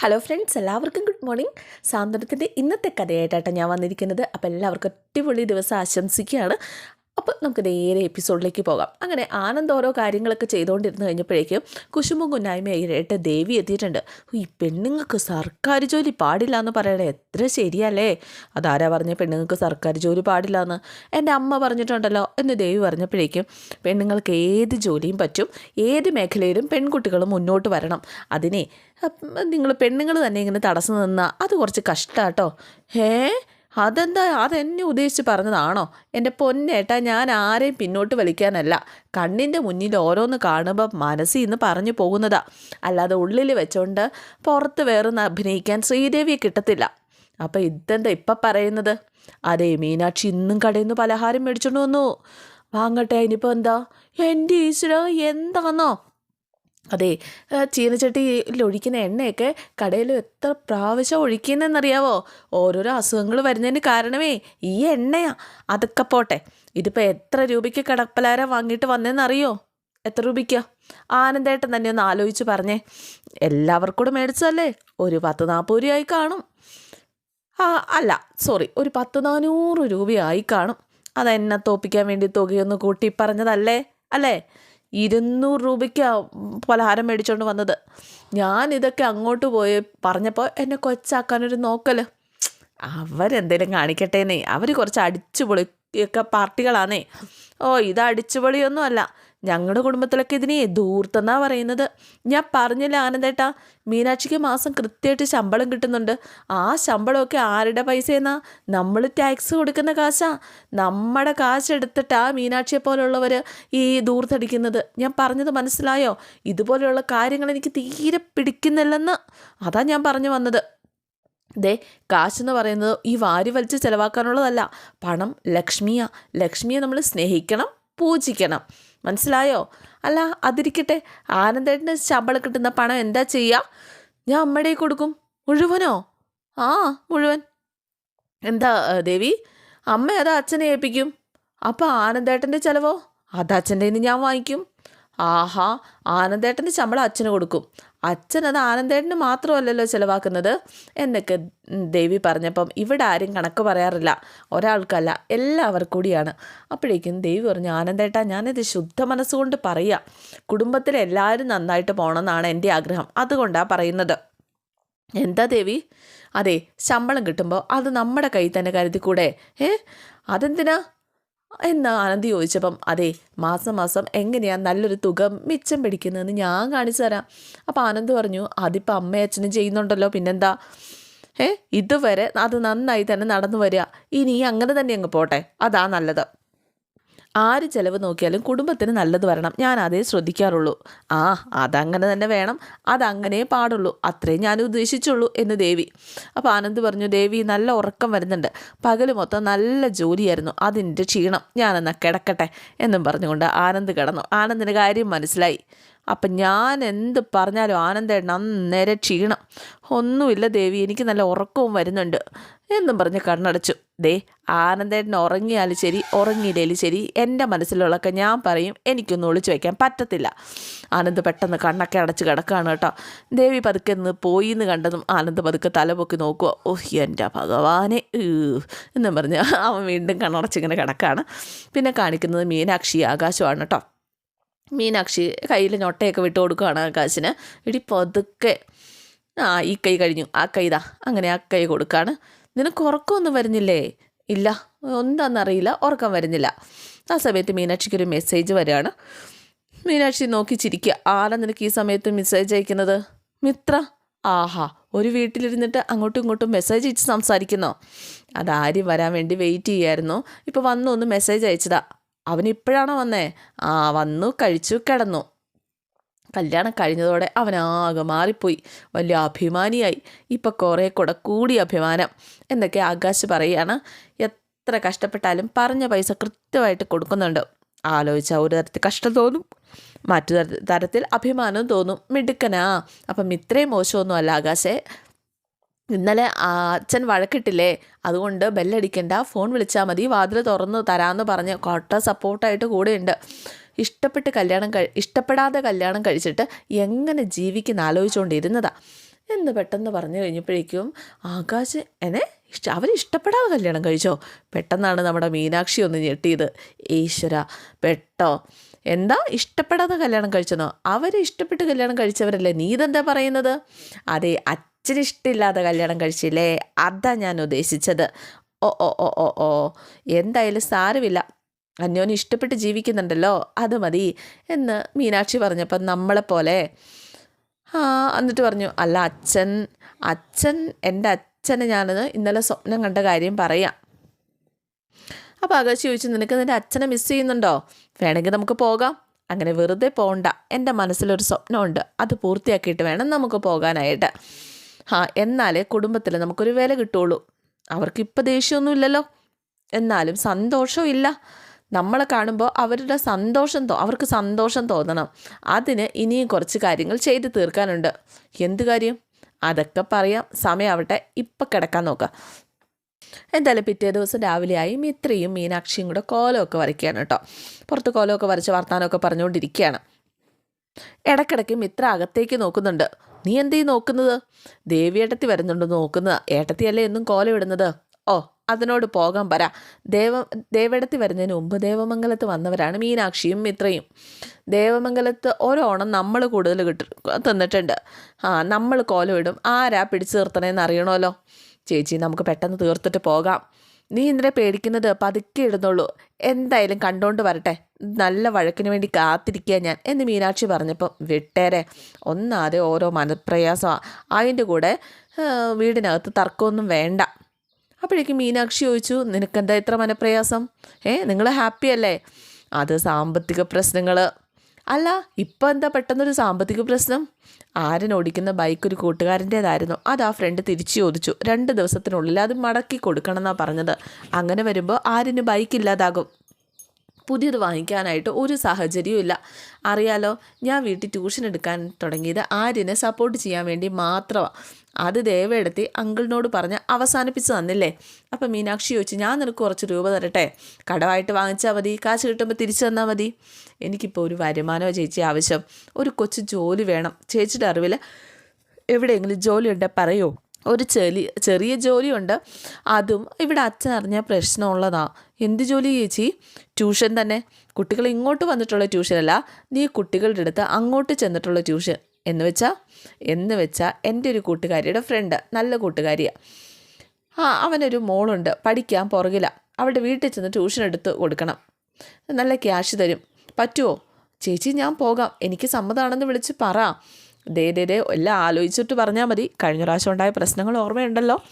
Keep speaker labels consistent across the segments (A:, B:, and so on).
A: Hello friends എല്ലാവർക്കും good morning സാന്ത്വനത്തിന്റെ ഇന്നത്തെ കഥയായിട്ടാണ് ഞാൻ വന്നിരിക്കുന്നത്. അപ്പോൾ എല്ലാവർക്കും അടിപൊളി ദിവസം ആശംസിക്കുകയാണ്. അപ്പോൾ നമുക്ക് നേരെ എപ്പിസോഡിലേക്ക് പോകാം. അങ്ങനെ ആനന്ദ് ഓരോ കാര്യങ്ങളൊക്കെ ചെയ്തുകൊണ്ടിരുന്ന് കഴിഞ്ഞപ്പോഴേക്കും കുശുമ്പും കുന്നായ്മയായിട്ട് ദേവി എത്തിയിട്ടുണ്ട്. ഈ പെണ്ണുങ്ങൾക്ക് സർക്കാർ ജോലി പാടില്ല എന്ന് പറയണേ എത്ര ശരിയല്ലേ? അതാരാ പറഞ്ഞ പെണ്ണുങ്ങൾക്ക് സർക്കാർ ജോലി പാടില്ല എന്ന് എന്റെ അമ്മ പറഞ്ഞിട്ടുണ്ടല്ലോ എന്ന് ദേവി പറഞ്ഞപ്പോഴേക്കും പെണ്ണുങ്ങൾക്ക് ഏത് ജോലിയും പറ്റും. ഏത് മേഖലയിലും പെൺകുട്ടികൾ മുന്നോട്ട് വരണം. അതിനെ നിങ്ങൾ പെണ്ണുങ്ങൾ തന്നെ ഇങ്ങനെ തടസ്സം നിന്നാൽ അത് കുറച്ച് കഷ്ടാട്ടോ. ഏ അതെന്താ? അതെന്നെ ഉദ്ദേശിച്ച് പറഞ്ഞതാണോ? എന്റെ പൊന്നേട്ടാ ഞാൻ ആരെയും പിന്നോട്ട് വലിക്കാനല്ല. കണ്ണിന്റെ മുന്നിൽ ഓരോന്ന് കാണുമ്പോൾ മനസ്സിൽ നിന്ന് പറഞ്ഞു പോകുന്നതാ. അല്ലാതെ ഉള്ളിൽ വെച്ചോണ്ട് പുറത്ത് വേറൊന്ന് അഭിനയിക്കാൻ ശ്രീദേവിയെ കിട്ടത്തില്ല. അപ്പം ഇതെന്താ ഇപ്പം പറയുന്നത്? അതെ മീനാക്ഷി ഇന്നും കടയിൽ നിന്ന് പലഹാരം മേടിച്ചോണ്ട് വന്നു. വാങ്ങട്ടെ ഇനിയിപ്പോൾ എന്താ? എന്റെ ഈശ്വര എന്താന്നോ? അതെ ചീനച്ചട്ടിയിൽ ഒഴിക്കുന്ന എണ്ണയൊക്കെ കടയിൽ എത്ര പ്രാവശ്യം ഒഴിക്കുന്നതെന്നറിയാവോ ഓരോരോ അസുഖങ്ങൾ വരുന്നതിന് കാരണമേ ഈ എണ്ണയാ. അതൊക്കെ പോട്ടെ ഇതിപ്പോൾ എത്ര രൂപയ്ക്ക് കടപ്പലാര വാങ്ങിയിട്ട് വന്നതെന്നറിയോ എത്ര രൂപയ്ക്കാ? ആനന്ദേട്ടൻ തന്നെ ഒന്ന് ആലോചിച്ച് പറഞ്ഞേ എല്ലാവർക്കും കൂടെ മേടിച്ചതല്ലേ? ഒരു പത്ത് നാൽപ്പത് രൂപയായി കാണും. ആ അല്ല സോറി ഒരു പത്ത് നാനൂറ് രൂപയായി കാണും. അതെന്നെ തോപ്പിക്കാൻ വേണ്ടി തുകയൊന്ന് കൂട്ടി പറഞ്ഞതല്ലേ? അല്ലേ? ഇരുന്നൂറ് രൂപയ്ക്ക് പലഹാരം മേടിച്ചുകൊണ്ട് വന്നത്. ഞാൻ ഇതൊക്കെ അങ്ങോട്ട് പോയി പറഞ്ഞപ്പോൾ എന്നെ കൊച്ചാക്കാനൊരു നോക്കൽ അവരെന്തേലും കാണിക്കട്ടേന്നേ. അവർ കുറച്ച് അടിച്ചുപൊളിയൊക്കെ പാർട്ടികളാണേ ഓ ഇത് അടിച്ചുപൊളിയൊന്നും അല്ല ഞങ്ങളുടെ കുടുംബത്തിലൊക്കെ ഇതിനെ ദൂർത്തെന്നാ പറയുന്നത്. ഞാൻ പറഞ്ഞില്ല ആനന്ദേട്ടാ മീനാക്ഷിക്ക് മാസം കൃത്യമായിട്ട് ശമ്പളം കിട്ടുന്നുണ്ട്. ആ ശമ്പളമൊക്കെ ആരുടെ പൈസയെന്നാ? നമ്മൾ ടാക്സ് കൊടുക്കുന്ന കാശാ. നമ്മുടെ കാശ് എടുത്തിട്ടാ മീനാക്ഷിയെ പോലുള്ളവർ ഈ ദൂർത്തടിക്കുന്നത്. ഞാൻ പറഞ്ഞത് മനസ്സിലായോ? ഇതുപോലെയുള്ള കാര്യങ്ങൾ എനിക്ക് തീരെ പിടിക്കുന്നില്ലെന്ന്. അതാ ഞാൻ പറഞ്ഞു വന്നത്. ദേ കാശ് എന്ന് പറയുന്നത് ഈ വാരി വലിച്ച് ചിലവാക്കാനുള്ളതല്ല. പണം ലക്ഷ്മിയാ. ലക്ഷ്മിയെ നമ്മൾ സ്നേഹിക്കണം പൂജിക്കണം. മനസ്സിലായോ? അല്ല അതിരിക്കട്ടെ. ആനന്ദേട്ടന് ശമ്പളം കിട്ടുന്ന പണം എന്താ ചെയ്യുക ഞാൻ അമ്മയുടെ കൊടുക്കും. മുഴുവനോ? ആ മുഴുവൻ. എന്താ ദേവി? അമ്മ അത് അച്ഛനെ ഏൽപ്പിക്കും. അപ്പോൾ ആനന്ദേട്ടന്റെ ചിലവോ? അത് അച്ഛന്റെ നിന്ന് ഞാൻ വാങ്ങിക്കും. ആഹാ ആനന്ദേട്ടന്റെ ശമ്പളം അച്ഛന് കൊടുക്കും. അച്ഛൻ അത് ആനന്ദേട്ടന് മാത്രമല്ലല്ലോ ചിലവാക്കുന്നത്. എന്നൊക്കെ ദേവി പറഞ്ഞപ്പം ഇവിടെ ആരും കണക്ക് പറയാറില്ല. ഒരാൾക്കല്ല എല്ലാവർക്കും കൂടിയാണ്. അപ്പോഴേക്കും ദേവി പറഞ്ഞു ആനന്ദേട്ട ഞാനിത് ശുദ്ധ മനസ്സുകൊണ്ട് പറയുക കുടുംബത്തിലെ എല്ലാവരും നന്നായിട്ട് പോകണമെന്നാണ് എന്റെ ആഗ്രഹം. അതുകൊണ്ടാണ് പറയുന്നത്. എന്താ ദേവി? അതെ ശമ്പളം കിട്ടുമ്പോൾ അത് നമ്മുടെ കയ്യിൽ തന്നെ കരുതിക്കൂടെ? ഏ അതെന്തിനാ? എന്ന് ആനന്ദി ചോദിച്ചപ്പം അതെ മാസം മാസം എങ്ങനെയാണ് നല്ലൊരു തുക മിച്ചം പിടിക്കുന്നതെന്ന് ഞാൻ കാണിച്ചു തരാം. അപ്പോൾ ആനന്ദ് പറഞ്ഞു അതിപ്പോൾ അമ്മയും അച്ഛനും ചെയ്യുന്നുണ്ടല്ലോ പിന്നെന്താ? ഏ ഇതുവരെ അത് നന്നായി തന്നെ നടന്നു വരിക. ഇനി അങ്ങനെ തന്നെ അങ്ങ് പോട്ടെ. അതാ നല്ലത്. ആര് ചിലവ് നോക്കിയാലും കുടുംബത്തിന് നല്ലത് വരണം. ഞാൻ അതേ ശ്രദ്ധിക്കാറുള്ളൂ. ആ അതങ്ങനെ തന്നെ വേണം. അതങ്ങനെ പാടുള്ളൂ. അത്രേ ഞാൻ ഉദ്ദേശിച്ചുള്ളൂ എന്ന് ദേവി. അപ്പോൾ ആനന്ദ് പറഞ്ഞു ദേവി നല്ല ഉറക്കം വരുന്നുണ്ട്. പകൽ മൊത്തം നല്ല ജോലിയായിരുന്നു. അതിന്റെ ക്ഷീണം. ഞാനെന്നാൽ കിടക്കട്ടെ എന്നും പറഞ്ഞുകൊണ്ട് ആനന്ദ് കിടന്നു. ആനന്ദിന്റെ കാര്യം മനസ്സിലായി. അപ്പം ഞാൻ എന്ത് പറഞ്ഞാലും ആനന്ദേട്ടൻ അന്നേരെ ക്ഷീണം. ഒന്നുമില്ല ദേവി എനിക്ക് നല്ല ഉറക്കവും വരുന്നുണ്ട് എന്നും പറഞ്ഞ് കണ്ണടച്ചു. ദേ ആനന്ദേട്ടൻ ഉറങ്ങിയാലും ശരി ഉറങ്ങിയില്ലേലും ശരി എന്റെ മനസ്സിലുള്ളൊക്കെ ഞാൻ പറയും എനിക്കൊന്നും ഒളിച്ചു വയ്ക്കാൻ പറ്റത്തില്ല. ആനന്ദ് പെട്ടെന്ന് കണ്ണൊക്കെ അടച്ച് കിടക്കുകയാണ് കേട്ടോ. ദേവി പതുക്കെ നിന്ന് പോയി എന്ന് കണ്ടതും ആനന്ദ് പതുക്കെ തലപൊക്കി നോക്കുക ഓഹ് എന്റെ ഭഗവാനെ എന്നും പറഞ്ഞ് അവൻ വീണ്ടും കണ്ണടച്ചിങ്ങനെ കിടക്കുകയാണ് പിന്നെ കാണിക്കുന്നത് മീനാക്ഷി ആകാശമാണ് കേട്ടോ. മീനാക്ഷി കയ്യിൽ ഞൊട്ടയൊക്കെ വിട്ട് കൊടുക്കുകയാണ് ആകാശിന്. ഇടി പതുക്കെ. ആ ഈ കൈ കഴിഞ്ഞു. ആ കൈ ഇതാ അങ്ങനെ ആ കൈ കൊടുക്കുകയാണ് നിനക്ക് ഉറക്കമൊന്നും വരുന്നില്ലേ? ഇല്ല. എന്താണെന്നറിയില്ല ഉറക്കം വരുന്നില്ല. ആ സമയത്ത് മീനാക്ഷിക്ക് ഒരു മെസ്സേജ് വരികയാണ്. മീനാക്ഷി നോക്കി ചിരിക്കുക. ആരാ നിനക്ക് ഈ സമയത്ത് മെസ്സേജ് അയക്കുന്നത്? മിത്ര. ആഹാ. ഒരു വീട്ടിലിരുന്നിട്ട് അങ്ങോട്ടും ഇങ്ങോട്ടും മെസ്സേജ് അയച്ച് സംസാരിക്കുന്നോ? അതാര്യം വരാൻ വേണ്ടി വെയിറ്റ് ചെയ്യായിരുന്നു. ഇപ്പോൾ വന്നു ഒന്ന് മെസ്സേജ് അയച്ചതാ. അവൻ ഇപ്പോഴാണോ വന്നേ? ആ വന്നു കഴിച്ചു കിടന്നു. കല്യാണം കഴിഞ്ഞതോടെ അവനാകെ മാറിപ്പോയി. വലിയ അഭിമാനിയായി. ഇപ്പം കുറേ കൂടെ കൂടി അഭിമാനം. എന്നൊക്കെ ആകാശ് പറയുകയാണ് എത്ര കഷ്ടപ്പെട്ടാലും പറഞ്ഞ പൈസ കൃത്യമായിട്ട് കൊടുക്കുന്നുണ്ട്. ആലോചിച്ചാൽ ഒരു തരത്തിൽ കഷ്ടം തോന്നും. മറ്റു തരത്തിൽ അഭിമാനവും തോന്നും. മിടുക്കനാ. അപ്പം ഇത്രയും മോശമൊന്നും അല്ല ആകാശേ. ഇന്നലെ അച്ഛൻ വഴക്കിട്ടില്ലേ? അതുകൊണ്ട് ബെല്ലടിക്കണ്ട. ഫോൺ വിളിച്ചാൽ മതി. വാതിൽ തുറന്ന് തരാമെന്ന് പറഞ്ഞ്. കൊട്ട സപ്പോർട്ടായിട്ട് കൂടെയുണ്ട്. ഇഷ്ടപ്പെട്ട് കല്യാണം കഴി ഇഷ്ടപ്പെടാതെ കല്യാണം കഴിച്ചിട്ട് എങ്ങനെ ജീവിക്കുന്ന ആലോചിച്ചുകൊണ്ടിരുന്നതാ എന്ന് പെട്ടെന്ന് പറഞ്ഞു കഴിഞ്ഞപ്പോഴേക്കും ആകാശ് എന്നെ ഇഷ്ട അവർ ഇഷ്ടപ്പെടാതെ കല്യാണം കഴിച്ചോ? പെട്ടെന്നാണ് നമ്മുടെ മീനാക്ഷി ഒന്ന് ഞെട്ടിയത്. ഈശ്വര പെട്ടോ? എന്താ ഇഷ്ടപ്പെടാതെ കല്യാണം കഴിച്ചെന്നോ? അവരെ ഇഷ്ടപ്പെട്ട് കല്യാണം കഴിച്ചവരല്ലേ? നീ ഇതെന്താ പറയുന്നത്? അതെ അച്ഛനിഷ്ടമില്ലാതെ കല്യാണം കഴിച്ചില്ലേ? അതാ ഞാൻ ഉദ്ദേശിച്ചത്. ഓ ഓ ഓ ഓ ഓ എന്തായാലും സാരമില്ല. അന്യോന്യം ഇഷ്ടപ്പെട്ട് ജീവിക്കുന്നുണ്ടല്ലോ അത് മതി എന്ന് മീനാക്ഷി പറഞ്ഞപ്പം നമ്മളെപ്പോലെ. എന്നിട്ട് പറഞ്ഞു അല്ല അച്ഛൻ അച്ഛൻ എന്റെ അച്ഛനെ ഞാനത് ഇന്നലെ സ്വപ്നം കണ്ട കാര്യം പറയാം. അപ്പോൾ ആകാശ് ചോദിച്ചു നിനക്ക് നിന്റെ അച്ഛനെ മിസ് ചെയ്യുന്നുണ്ടോ? വേണമെങ്കിൽ നമുക്ക് പോകാം. അങ്ങനെ വെറുതെ പോകണ്ട എന്റെ മനസ്സിലൊരു സ്വപ്നമുണ്ട്. അത് പൂർത്തിയാക്കിയിട്ട് വേണം നമുക്ക് പോകാനായിട്ട്. ആ എന്നാലേ കുടുംബത്തിൽ നമുക്കൊരു വില കിട്ടുള്ളൂ. അവർക്കിപ്പോൾ ദേഷ്യമൊന്നുമില്ലല്ലോ. എന്നാലും സന്തോഷവും ഇല്ല. നമ്മളെ കാണുമ്പോൾ അവരുടെ സന്തോഷം തോ അവർക്ക് സന്തോഷം തോന്നണം. അതിന് ഇനിയും കുറച്ച് കാര്യങ്ങൾ ചെയ്ത് തീർക്കാനുണ്ട്. എന്ത് കാര്യം? അതൊക്കെ പറയാം. സമയമാവട്ടെ ഇപ്പം കിടക്കാൻ നോക്കാം. എന്തായാലും പിറ്റേ ദിവസം രാവിലെയായി മിത്രയും മീനാക്ഷിയും കൂടെ കോലമൊക്കെ വരയ്ക്കുകയാണ് കേട്ടോ. പുറത്ത് കോലമൊക്കെ വരച്ച് വർത്താനമൊക്കെ പറഞ്ഞുകൊണ്ടിരിക്കുകയാണ്. ഇടയ്ക്കിടയ്ക്ക് മിത്ര അകത്തേക്ക് നോക്കുന്നുണ്ട്. നീ എന്തീ നോക്കുന്നത്? ദേവിയേട്ടത്തി വരുന്നുണ്ട് നോക്കുന്നത്. ഏട്ടത്തിയല്ലേ എന്നും കോലം ഇടുന്നത്? ഓ അതിനോട് പോകാൻ പറ. ദേവ ദേവേടത്തി വരുന്നതിന് മുമ്പ് ദേവമംഗലത്ത് വന്നവരാണ് മീനാക്ഷിയും മിത്രയും. ദേവമംഗലത്ത് ഓരോ ഓണം നമ്മൾ കൂടുതൽ കിട്ടി തന്നിട്ടുണ്ട്. ആ നമ്മൾ കോലം ഇടും. ആരാ പിടിച്ചു നിർത്തണേന്ന് അറിയണമല്ലോ ചേച്ചി നമുക്ക് പെട്ടെന്ന് തീർത്തിട്ട് പോകാം. നീ എന്തിനെ പേടിക്കുന്നത്? പതുക്കെ ഇടുന്നുള്ളൂ. എന്തായാലും കണ്ടോണ്ട് വരട്ടെ. നല്ല വഴക്കിന് വേണ്ടി കാത്തിരിക്കുക ഞാൻ എന്ന് മീനാക്ഷി പറഞ്ഞപ്പം വിട്ടേരെ. ഒന്നാതെ ഓരോ മനപ്രയാസമാണ് അതിന്റെ കൂടെ വീടിനകത്ത് തർക്കമൊന്നും വേണ്ട. അപ്പോഴേക്കും മീനാക്ഷി ചോദിച്ചു നിനക്കെന്താ ഇത്ര മനപ്രയാസം? ഏ നിങ്ങൾ ഹാപ്പി അല്ലേ? അത് സാമ്പത്തിക പ്രശ്നങ്ങൾ അല്ല ഇപ്പം എന്താ പെട്ടെന്നൊരു സാമ്പത്തിക പ്രശ്നം? ആരൻ ഓടിക്കുന്ന ബൈക്ക് ഒരു കൂട്ടുകാരന്റേതായിരുന്നു. അത് ആ ഫ്രണ്ട് തിരിച്ചു ചോദിച്ചു. രണ്ട് ദിവസത്തിനുള്ളിൽ അത് മടക്കി കൊടുക്കണം എന്നാണ് പറഞ്ഞത്. അങ്ങനെ വരുമ്പോൾ ആരിന് ബൈക്ക് ഇല്ലാതാകും. പുതിയത് വാങ്ങിക്കാനായിട്ട് ഒരു സാഹചര്യവും ഇല്ല. അറിയാലോ ഞാൻ വീട്ടിൽ ട്യൂഷൻ എടുക്കാൻ തുടങ്ങിയത് ആര്യനെ സപ്പോർട്ട് ചെയ്യാൻ വേണ്ടി മാത്രമാണ് അത് ദേവയെടുത്തി അങ്കിളിനോട് പറഞ്ഞ് അവസാനിപ്പിച്ച് തന്നില്ലേ? അപ്പം മീനാക്ഷി ചോദിച്ചു ഞാൻ നിനക്ക് കുറച്ച് രൂപ തരട്ടെ? കടമായിട്ട് വാങ്ങിച്ചാൽ മതി കാശ് കിട്ടുമ്പോൾ തിരിച്ചു തന്നാൽ മതി. എനിക്കിപ്പോൾ ഒരു വരുമാനമോ ചേച്ചി ആവശ്യം. ഒരു കൊച്ചു ജോലി വേണം. ചേച്ചിയുടെ അറിവിൽ എവിടെയെങ്കിലും ജോലി ഉണ്ടെങ്കിൽ പറയൂ? ഒരു ചെറിയ ചെറിയ ജോലിയുണ്ട്. അതും ഇവിടെ അച്ഛൻ അറിഞ്ഞാൽ പ്രശ്നമുള്ളതാണ് എന്ത് ജോലി ചേച്ചി? ട്യൂഷൻ തന്നെ. കുട്ടികൾ ഇങ്ങോട്ട് വന്നിട്ടുള്ള ട്യൂഷനല്ല. നീ കുട്ടികളുടെ അടുത്ത് അങ്ങോട്ട് ചെന്നിട്ടുള്ള ട്യൂഷൻ. എന്ന് വെച്ചാൽ എന്ന് വെച്ചാൽ എന്റെ ഒരു കൂട്ടുകാരിയുടെ ഫ്രണ്ട് നല്ല കൂട്ടുകാരിയാണ് ആ അവനൊരു മോളുണ്ട്. പഠിക്കാൻ പുറകില. അവിടെ വീട്ടിൽ ചെന്ന് ട്യൂഷൻ എടുത്ത് കൊടുക്കണം. നല്ല ക്യാഷ് തരും. പറ്റുമോ ചേച്ചി ഞാൻ പോകാം. എനിക്ക് സമ്മതമാണെന്ന് വിളിച്ച് പറ. ദേ ദേ ദേ എല്ലാം ആലോചിച്ചിട്ട് പറഞ്ഞാൽ മതി. കഴിഞ്ഞ പ്രാവശ്യം ഉണ്ടായ പ്രശ്നങ്ങൾ ഓർമ്മയുണ്ടല്ലോ.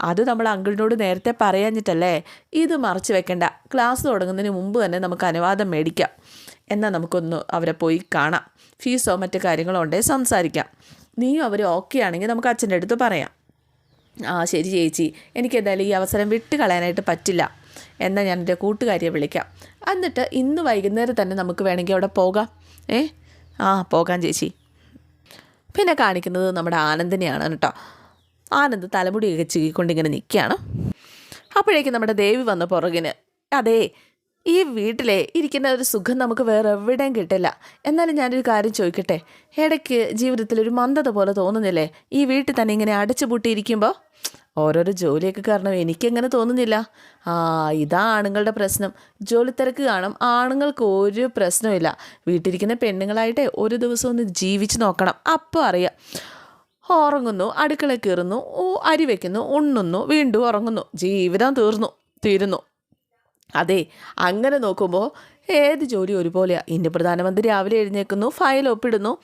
A: അത് നമ്മൾ അങ്കിളിനോട് നേരത്തെ പറയാഞ്ഞിട്ടല്ലേ? ഇത് മറച്ചു വെക്കേണ്ട. ക്ലാസ് തുടങ്ങുന്നതിന് മുമ്പ് തന്നെ നമുക്ക് അനുവാദം മേടിക്കാം. എന്നാൽ നമുക്കൊന്ന് അവരെ പോയി കാണാം. ഫീസോ മറ്റു കാര്യങ്ങളോ ഉണ്ടെങ്കിൽ സംസാരിക്കാം. നീയും അവർ ഓക്കെ ആണെങ്കിൽ നമുക്ക് അച്ഛന്റെ അടുത്ത് പറയാം. ആ ശരി ചേച്ചി. എനിക്ക് എന്തായാലും ഈ അവസരം വിട്ട് കളയാനായിട്ട് പറ്റില്ല. എന്നാൽ ഞാൻ എന്റെ കൂട്ടുകാരിയെ വിളിക്കാം. എന്നിട്ട് ഇന്ന് വൈകുന്നേരം തന്നെ നമുക്ക് വേണമെങ്കിൽ അവിടെ പോകാം. ഏ? ആ പോകാം ചേച്ചി. പിന്നെ കാണിക്കുന്നത് നമ്മുടെ ആനന്ദിനെയാണ് കേട്ടോ. ആനന്ദ് തലമുടിയൊക്കെ ചീക്കൊണ്ടിങ്ങനെ നിൽക്കുകയാണ് അപ്പോഴേക്കും നമ്മുടെ ദേവി വന്ന പുറകിന് അതേ ഈ വീട്ടിലെ ഇരിക്കുന്ന ഒരു സുഖം നമുക്ക് വേറെ എവിടെയും കിട്ടില്ല. എന്നാലും ഞാനൊരു കാര്യം ചോദിക്കട്ടെ? ഇടയ്ക്ക് ജീവിതത്തിൽ ഒരു മന്ദത പോലെ തോന്നുന്നില്ലേ? ഈ വീട്ടിൽ തന്നെ ഇങ്ങനെ അടച്ചുപൂട്ടിയിരിക്കുമ്പോൾ ഓരോരോ ജോലിയൊക്കെ കാരണം എനിക്കെങ്ങനെ തോന്നുന്നില്ല. ആ ഇതാ ആണുങ്ങളുടെ പ്രശ്നം. ജോലി തിരക്ക് കാണും ആണുങ്ങൾക്ക് ഒരു പ്രശ്നമില്ല വീട്ടിലിരിക്കുന്ന പെണ്ണുങ്ങളായിട്ടേ ഒരു ദിവസം ഒന്ന് ജീവിച്ച് നോക്കണം. അപ്പോൾ അറിയാം. ഉറങ്ങുന്നു അടുക്കള കയറുന്നു അരി വയ്ക്കുന്നു ഉണ്ണുന്നു വീണ്ടും ഉറങ്ങുന്നു. ജീവിതം തീർന്നു തീരുന്നു. അതെ അങ്ങനെ നോക്കുമ്പോൾ ഏത് ജോലി ഒരുപോലെയാണ് ഇന്ത്യ പ്രധാനമന്ത്രി രാവിലെ എഴുന്നേൽക്കുന്നു ഫയൽ ഒപ്പിടുന്നു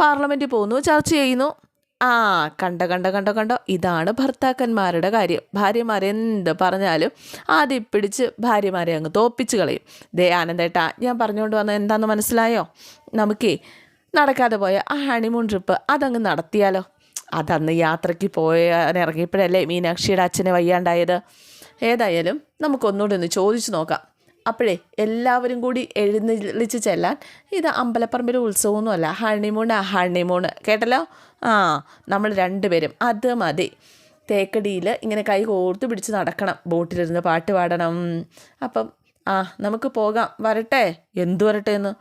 A: പാർലമെന്റിൽ പോകുന്നു ചർച്ച ചെയ്യുന്നു. ആ കണ്ട കണ്ട കണ്ട കണ്ടോ. ഇതാണ് ഭർത്താക്കന്മാരുടെ കാര്യം. ഭാര്യമാരെന്ത് പറഞ്ഞാലും ആദ്യം പിടിച്ച് ഭാര്യമാരെ അങ്ങ് തോപ്പിച്ച് കളയും. ദേ ആനന്ദേട്ടാ ഞാൻ പറഞ്ഞുകൊണ്ട് വന്നത് എന്താണെന്ന് മനസ്സിലായോ? നമുക്കേ നടക്കാതെ പോയ ആ ഹണിമൂൺ ട്രിപ്പ് അതങ്ങ് നടത്തിയാലോ? അതന്ന് യാത്രയ്ക്ക് പോയാൻ ഇറങ്ങിയപ്പോഴല്ലേ മീനാക്ഷിയുടെ അച്ഛനെ വയ്യാണ്ടായത്? ഏതായാലും നമുക്കൊന്നുകൂടി ഒന്ന് ചോദിച്ചു നോക്കാം. അപ്പോഴേ എല്ലാവരും കൂടി എഴുന്നള്ളിച്ച് ചെല്ലാൻ ഇത് അമ്പലപ്പറമ്പിലെ ഉത്സവമൊന്നുമല്ല ഹണിമൂൺ ഹണിമൂണ് കേട്ടല്ലോ? ആ നമ്മൾ രണ്ടുപേരും. അത് മതി. തേക്കടിയിൽ ഇങ്ങനെ കൈ കോർത്ത് പിടിച്ച് നടക്കണം. ബോട്ടിലിരുന്ന് പാട്ട് പാടണം. അപ്പം ആ നമുക്ക് പോകാം. വരട്ടെ? എന്തു വരട്ടെ എന്ന്?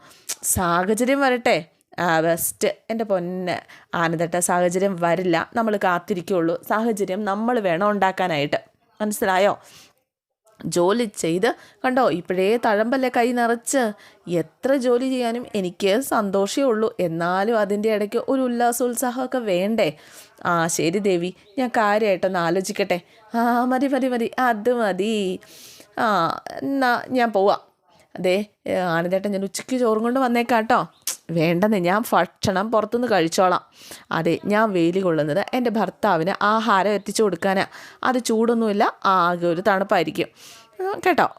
A: സാഹചര്യം വരട്ടെ? ആ ബെസ്റ്റ് എന്റെ പൊന്ന്. ആനന്ദട്ട സാഹചര്യം വരില്ല. നമ്മൾ കാത്തിരിക്കുള്ളൂ. സാഹചര്യം നമ്മൾ വേണം ഉണ്ടാക്കാനായിട്ട്. മനസ്സിലായോ? ജോലി ചെയ്ത് കണ്ടോ ഇപ്പോഴേ തഴമ്പല്ലേ കൈ നിറച്ച്? എത്ര ജോലി ചെയ്യാനും എനിക്ക് സന്തോഷമേ ഉള്ളൂ. എന്നാലും അതിന്റെ ഇടയ്ക്ക് ഒരു ഉല്ലാസോത്സാഹമൊക്കെ വേണ്ടേ? ആ ശരി ദേവി ഞാൻ കാര്യമായിട്ടൊന്ന് ആലോചിക്കട്ടെ. ആ മതി മതി മതി. അത് മതി. ആ എന്നാ ഞാൻ പോവാം. അതെ ആനന്ദേട്ടൻ ഞാൻ ഉച്ചയ്ക്ക് ചോറും കൊണ്ട് വന്നേക്കാം കേട്ടോ വേണ്ടെന്ന് ഞാൻ ഭക്ഷണം പുറത്തുനിന്ന് കഴിച്ചോളാം. അതെ ഞാൻ വെയിൽ കൊള്ളുന്നത് എന്റെ ഭർത്താവിന് ആഹാരം എത്തിച്ചു കൊടുക്കാനാ. അത് ചൂടൊന്നുമില്ല ആകെ ഒരു തണുപ്പായിരിക്കും. കേട്ടോ?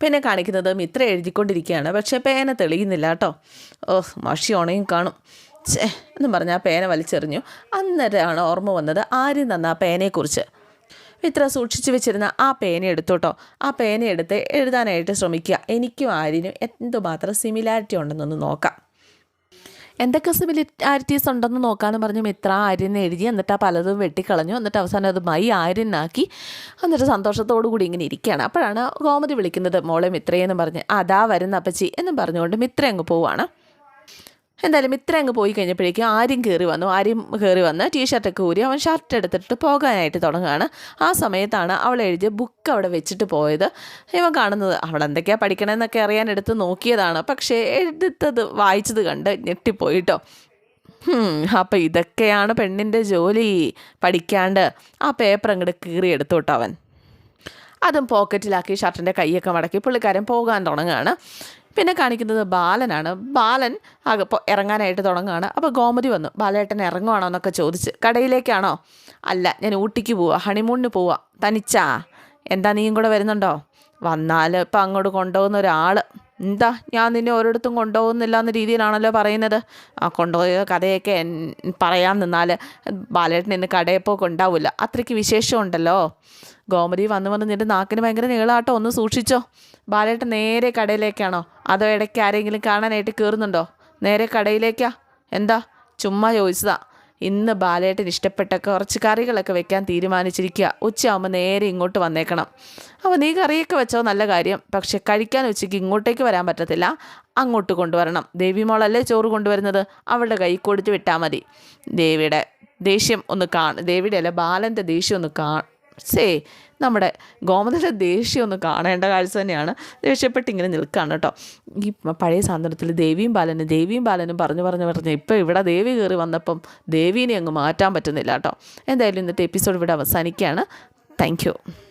A: പിന്നെ കാണിക്കുന്നത് മിത്ര എഴുതിക്കൊണ്ടിരിക്കുകയാണ്. പക്ഷേ പേന തെളിയുന്നില്ല കേട്ടോ. ഓഹ് മഷി ഉണയും കാണും. ഛേ എന്നും പറഞ്ഞാൽ പേന വലിച്ചെറിഞ്ഞു. അന്നേരമാണ് ഓർമ്മ വന്നത് ആര് തന്ന ആ പേനയെക്കുറിച്ച്. മിത്ര സൂക്ഷിച്ചു വെച്ചിരുന്ന ആ പേന എടുത്തോട്ടോ. ആ പേന എടുത്ത് എഴുതാനായിട്ട് ശ്രമിക്കുക. എനിക്കും ആര്യനും എന്തുമാത്രം സിമിലാരിറ്റി ഉണ്ടെന്നൊന്ന് നോക്കാം. എന്തൊക്കെ സിമിലാരിറ്റീസ് ഉണ്ടെന്ന് നോക്കാമെന്ന് പറഞ്ഞു മിത്ര ആര്യനെ എഴുതി എന്നിട്ട് ആ പലതും വെട്ടിക്കളഞ്ഞു. എന്നിട്ട് അവസാനം അത് മൈ ആര്യനാക്കി. എന്നിട്ട് സന്തോഷത്തോടു കൂടി ഇങ്ങനെ ഇരിക്കുകയാണ്. അപ്പോഴാണ് ഗോമതി വിളിക്കുന്നത് മോളെ മിത്രയെന്ന് പറഞ്ഞ് അതാ വരുന്ന അപ്പച്ചി എന്നും പറഞ്ഞുകൊണ്ട് മിത്ര അങ്ങ് പോവാണ്. എന്തായാലും ഇത്ര അങ്ങ് പോയി കഴിഞ്ഞപ്പോഴേക്കും ആരും കയറി വന്നു. ആരും കയറി വന്ന് ടീഷർട്ടൊക്കെ ഊരി അവൻ ഷർട്ട് എടുത്തിട്ട് പോകാനായിട്ട് തുടങ്ങുകയാണ്. ആ സമയത്താണ് അവൾ എഴുതിയ ബുക്ക് അവിടെ വെച്ചിട്ട് പോയത്. ഇവൻ കാണുന്നത് അവൾ എന്തൊക്കെയാണ് പഠിക്കണമെന്നൊക്കെ അറിയാൻ എടുത്ത് നോക്കിയതാണ്. പക്ഷേ എടുത്തത് വായിച്ചത് കണ്ട് ഞെട്ടിപ്പോയിട്ടോ. അപ്പം ഇതൊക്കെയാണ് പെണ്ണിന്റെ ജോലി. പഠിക്കാണ്ട് ആ പേപ്പർ അങ്ങോട്ട് കീറി എടുത്തു അവൻ. അതും പോക്കറ്റിലാക്കി ഷർട്ടിന്റെ കൈയൊക്കെ മടക്കി പുള്ളിക്കാരൻ പോകാൻ തുടങ്ങുകയാണ്. പിന്നെ കാണിക്കുന്നത് ബാലനാണ്. ബാലൻ ഇറങ്ങാനായിട്ട് തുടങ്ങുകയാണ്. അപ്പോൾ ഗോമതി വന്നു. ബാലേട്ടൻ ഇറങ്ങുവാണോ എന്നൊക്കെ ചോദിച്ച്. കടയിലേക്കാണോ? അല്ല ഞാൻ ഊട്ടിക്ക് പോവാ. ഹണിമൂണിന് പോവാ. തനിച്ചാ? എന്താ നീയും കൂടെ വരുന്നുണ്ടോ? വന്നാൽ ഇപ്പം അങ്ങോട്ട് കൊണ്ടുപോകുന്ന ഒരാൾ എന്താ ഞാൻ നിന്നെ ഓരോരുത്തും കൊണ്ടുപോകുന്നില്ല എന്ന രീതിയിലാണല്ലോ പറയുന്നത്. ആ കൊണ്ടുപോയ കഥയൊക്കെ പറയാൻ നിന്നാൽ ബാലേട്ടൻ ഇന്ന് കടയിൽ കൊണ്ടാവില്ല അത്രയ്ക്ക് വിശേഷമുണ്ടല്ലോ. ഗോമതി വന്ന് വന്ന് നിന്റെ നാക്കിന് ഭയങ്കര നീളാട്ടോ ഒന്ന് സൂക്ഷിച്ചോ. ബാലേട്ട നേരെ കടയിലേക്കാണോ? അതോ ഇടയ്ക്ക് ആരെങ്കിലും കാണാനായിട്ട് കയറുന്നുണ്ടോ നേരെ കടയിലേക്കാ? എന്താ? ചുമ്മാ ചോദിച്ചതാ. ഇന്ന് ബാലേട്ടന് ഇഷ്ടപ്പെട്ട കുറച്ച് കറികളൊക്കെ വെക്കാൻ തീരുമാനിച്ചിരിക്കുക ഉച്ചയാകുമ്പോൾ നേരെ ഇങ്ങോട്ട് വന്നേക്കണം. അപ്പോൾ നീ കറിയൊക്കെ വെച്ചോ നല്ല കാര്യം. പക്ഷെ കഴിക്കാൻ ഉച്ചയ്ക്ക് ഇങ്ങോട്ടേക്ക് വരാൻ പറ്റത്തില്ല. അങ്ങോട്ട് കൊണ്ടുവരണം. ദേവി മോളല്ലേ ചോറ് കൊണ്ടുവരുന്നത്? അവളുടെ കൈ കൊടുത്ത് വിട്ടാൽ മതി. ദേവിയുടെ ദേഷ്യം ഒന്ന് കാണും. ദേവിയുടെ അല്ല ബാലന്റെ ദേഷ്യം ഒന്ന് കാ സേ നമ്മുടെ ഗോമതിയുടെ ദേഷ്യം ഒന്ന് കാണേണ്ട കാഴ്ച തന്നെയാണ്. ദേഷ്യപ്പെട്ട് ഇങ്ങനെ നിൽക്കുകയാണ് കേട്ടോ. ഈ പഴയ സാന്ത്വനത്തിൽ ദേവിയും ബാലനും ദേവിയും ബാലനും പറഞ്ഞു പറഞ്ഞു പറഞ്ഞു ഇപ്പോൾ ഇവിടെ ദേവി കയറി വന്നപ്പം ദേവീനെ അങ്ങ് മാറ്റാൻ പറ്റുന്നില്ല കേട്ടോ. എന്തായാലും ഇന്നത്തെ എപ്പിസോഡ് ഇവിടെ അവസാനിക്കുകയാണ്. താങ്ക്